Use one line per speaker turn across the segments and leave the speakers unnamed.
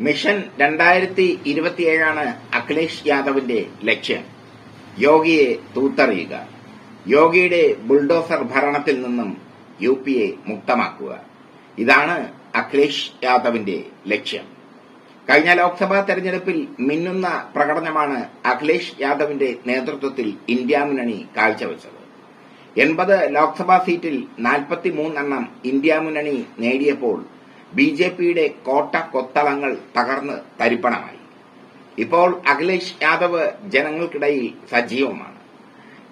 Mission രണ്ടായിരത്തി ഇരുപത്തിയേഴാണ് അഖിലേഷ് യാദവിന്റെ ലക്ഷ്യം. യോഗിയെ തൂത്തറിയുക. യോഗിയുടെ ബുൾഡോസർ ഭരണത്തിൽ നിന്നും യു പിയെ മുക്തമാക്കുക. ഇതാണ് അഖിലേഷ് യാദവിന്റെ ലക്ഷ്യം. കഴിഞ്ഞ ലോക്സഭാ തെരഞ്ഞെടുപ്പിൽ മിന്നുന്ന പ്രകടനമാണ് അഖിലേഷ് യാദവിന്റെ നേതൃത്വത്തിൽ ഇന്ത്യ മുന്നണി കാഴ്ചവെച്ചത്. എൺപത് ലോക്സഭാ സീറ്റിൽ നാൽപ്പത്തിമൂന്നെണ്ണം ഇന്ത്യ മുന്നണി നേടിയപ്പോൾ ബി ജെ പിയുടെ കോട്ട കൊത്തളങ്ങൾ തകർന്ന് തരിപ്പണമായി. ഇപ്പോൾ അഖിലേഷ് യാദവ് ജനങ്ങൾക്കിടയിൽ സജീവമാണ്.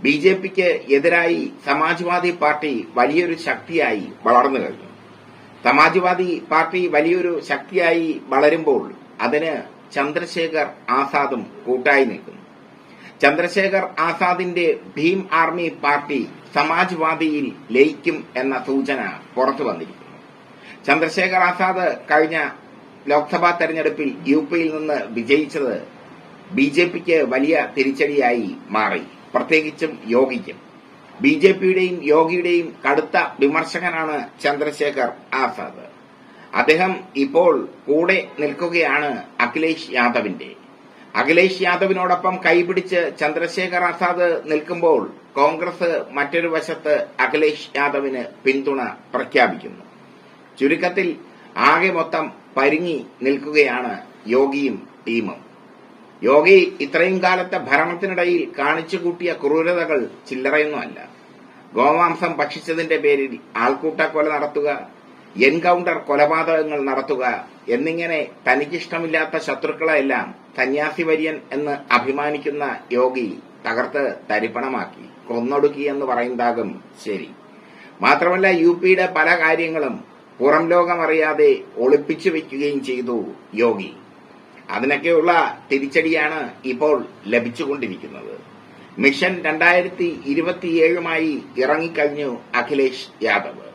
ബി ജെ പിക്ക് എതിരായി സമാജ്വാദി പാർട്ടി വലിയൊരു ശക്തിയായി വളർന്നു കഴിഞ്ഞു. സമാജ്വാദി പാർട്ടി വലിയൊരു ശക്തിയായി വളരുമ്പോൾ അതിന് ചന്ദ്രശേഖർ ആസാദും കൂട്ടായി നിൽക്കുന്നു. ചന്ദ്രശേഖർ ആസാദിന്റെ ഭീം ആർമി പാർട്ടി സമാജ്വാദിയിൽ ലയിക്കും എന്ന സൂചന പുറത്തു വന്നിരിക്കുന്നു. ചന്ദ്രശേഖർ ആസാദ് കഴിഞ്ഞ ലോക്സഭാ തെരഞ്ഞെടുപ്പിൽ യു പിയിൽ നിന്ന് വിജയിച്ചത് ബി ജെ പിക്ക് വലിയ തിരിച്ചടിയായി മാറി. പ്രത്യേകിച്ചും യോഗിക്കും. ബി ജെ പിയുടെയും യോഗിയുടെയും കടുത്ത വിമർശകനാണ് ചന്ദ്രശേഖർ ആസാദ്. അദ്ദേഹം ഇപ്പോൾ കൂടെ നിൽക്കുകയാണ് അഖിലേഷ് യാദവിന്റെ. അഖിലേഷ് യാദവിനോടൊപ്പം കൈപിടിച്ച് ചന്ദ്രശേഖർ ആസാദ് നിൽക്കുമ്പോൾ കോൺഗ്രസ് മറ്റൊരു വശത്ത് അഖിലേഷ് യാദവിന് പിന്തുണ പ്രഖ്യാപിക്കുന്നു. ചുരുക്കത്തിൽ ആകെ മൊത്തം പരുങ്ങി നിൽക്കുകയാണ് യോഗിയും ടീമും. യോഗി ഇത്രയും കാലത്തെ ഭരണത്തിനിടയിൽ കാണിച്ചു കൂട്ടിയ ക്രൂരതകൾ ചില്ലറയൊന്നുമല്ല. ഗോമാംസം ഭക്ഷിച്ചതിന്റെ പേരിൽ ആൾക്കൂട്ട കൊല നടത്തുക എൻകൗണ്ടർ കൊലപാതകങ്ങൾ നടത്തുക എന്നിങ്ങനെ തനിക്കിഷ്ടമില്ലാത്ത ശത്രുക്കളെല്ലാം സന്യാസി വര്യൻ എന്ന് അഭിമാനിക്കുന്ന യോഗി തകർത്ത് തരിപ്പണമാക്കി കൊന്നൊടുക്കി എന്ന് പറയുന്നതാകും ശരി. മാത്രമല്ല യു പിയുടെ പല കാര്യങ്ങളും പുറം ലോകമറിയാതെ ഒളിപ്പിച്ചു വെക്കുകയും ചെയ്തു യോഗി. അതിനൊക്കെയുള്ള തിരിച്ചടിയാണ് ഇപ്പോൾ ലഭിച്ചുകൊണ്ടിരിക്കുന്നത്. മിഷൻ രണ്ടായിരത്തി ഇരുപത്തിയേഴുമായി ഇറങ്ങിക്കഴിഞ്ഞു അഖിലേഷ് യാദവ്.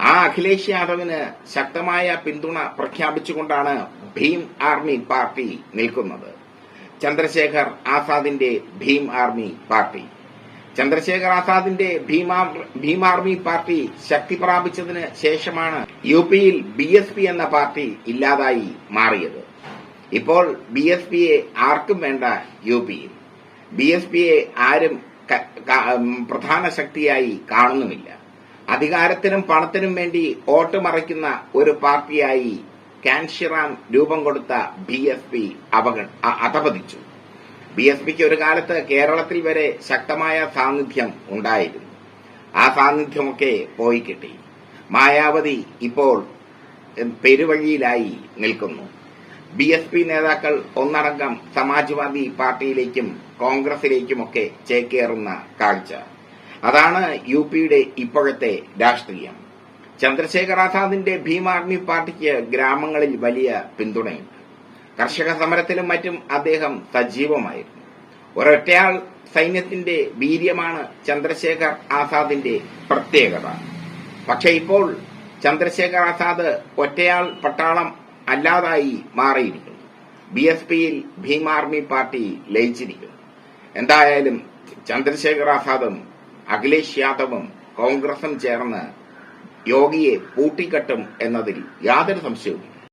ആ അഖിലേഷ് യാദവിന് ശക്തമായ പിന്തുണ പ്രഖ്യാപിച്ചുകൊണ്ടാണ് ഭീം ആർമി പാർട്ടി നിൽക്കുന്നത്. ചന്ദ്രശേഖർ ആസാദിന്റെ ഭീം ആർമി പാർട്ടി. ചന്ദ്രശേഖർ ആസാദിന്റെ ഭീം ആർമി പാർട്ടി ശക്തി പ്രാപിച്ചതിന് ശേഷമാണ് യു പിയിൽ ബി എസ് പി എന്ന പാർട്ടി ഇല്ലാതായി മാറിയത്. ഇപ്പോൾ ബി എസ് പിയെ ആർക്കും വേണ്ട യു പിയിൽ ബി എസ് പിയെ ആരും പ്രധാന ശക്തിയായി കാണുന്നുമില്ല. അധികാരത്തിനും പണത്തിനും വേണ്ടി വോട്ട് മറയ്ക്കുന്ന ഒരു പാർട്ടിയായി കാൻഷിറാം രൂപം കൊടുത്ത ബി എസ് പി അധപതിച്ചു. ബി എസ് പിക്ക് ഒരു കാലത്ത് കേരളത്തിൽ വരെ ശക്തമായ സാന്നിധ്യം ഉണ്ടായിരുന്നു. ആ സാന്നിധ്യമൊക്കെ പോയി കിട്ടി. മായാവതി ഇപ്പോൾ പെരുവഴിയിലായി നിൽക്കുന്നു. ബി എസ് പി നേതാക്കൾ ഒന്നടങ്കം സമാജ്വാദി പാർട്ടിയിലേക്കും കോൺഗ്രസിലേക്കുമൊക്കെ ചേക്കേറുന്ന കാഴ്ച. അതാണ് യു പിയുടെ ഇപ്പോഴത്തെ രാഷ്ട്രീയം. ചന്ദ്രശേഖർ ആസാദിന്റെ ഭീം ആർമി പാർട്ടിക്ക് ഗ്രാമങ്ങളിൽ വലിയ പിന്തുണയുണ്ട്. കർഷക സമരത്തിലും മറ്റും അദ്ദേഹം സജീവമായിരുന്നു. ഒരൊറ്റയാൾ സൈന്യത്തിന്റെ വീര്യമാണ് ചന്ദ്രശേഖർ ആസാദിന്റെ പ്രത്യേകത. പക്ഷെ ഇപ്പോൾ ചന്ദ്രശേഖർ ആസാദ് ഒറ്റയാൾ പട്ടാളം അല്ലാതായി മാറിയിരിക്കുന്നു. ബി എസ് പിയിൽ ഭീം ആർമി പാർട്ടി ലയിച്ചിരിക്കുന്നു. എന്തായാലും ചന്ദ്രശേഖർ ആസാദും അഖിലേഷ് യാദവും കോൺഗ്രസും ചേർന്ന് യോഗിയെ പൂട്ടിക്കെട്ടും എന്നതിൽ യാതൊരു സംശയവും